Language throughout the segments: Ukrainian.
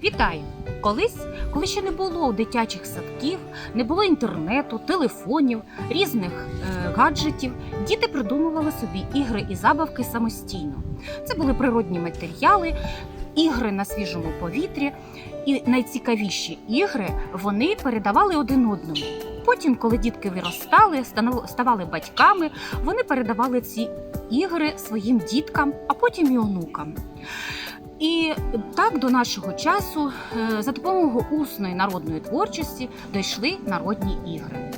Пам'ятаю, колись, коли ще не було дитячих садків, не було інтернету, телефонів, різних е, гаджетів, діти придумували собі ігри і забавки самостійно. Це були природні матеріали, ігри на свіжому повітрі, і найцікавіші ігри вони передавали один одному. Потім, коли дітки виростали, ставали батьками, вони передавали ці ігри своїм діткам, а потім і онукам. І так до нашого часу е, за допомогою усної народної творчості дійшли народні ігри.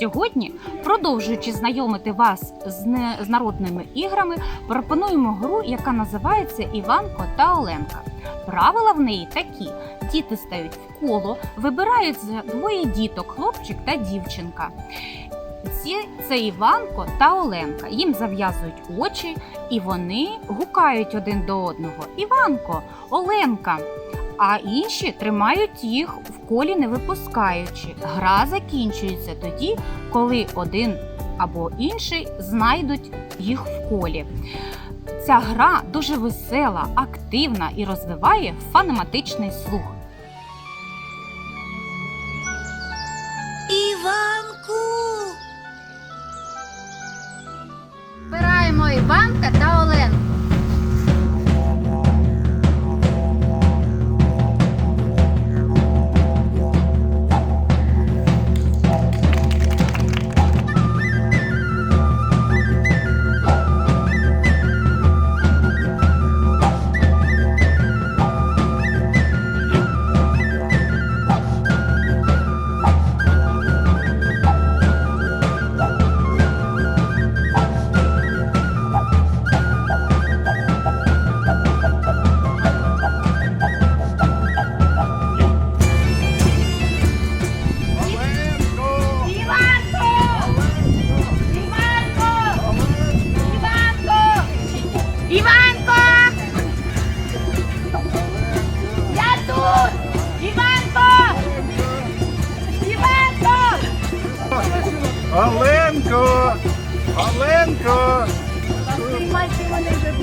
Сьогодні, продовжуючи знайомити вас з, не, з народними іграми, пропонуємо гру, яка називається Іванко та Оленка. Правила в неї такі: діти стають в коло, вибирають двоє діток, хлопчик та дівчинка. Ці це Іванко та Оленка. Їм зав'язують очі, і вони гукають один до одного: Іванко, Оленка. А інші тримають їх в колі, не випускаючи. Гра закінчується тоді, коли один або інший знайдуть їх в колі. Ця гра дуже весела, активна і розвиває фонематичний слух. Іванка та Оленку. Іванко. Я тут. Іванко. Іванко. Оленко! Оленко! Мальчик мене вже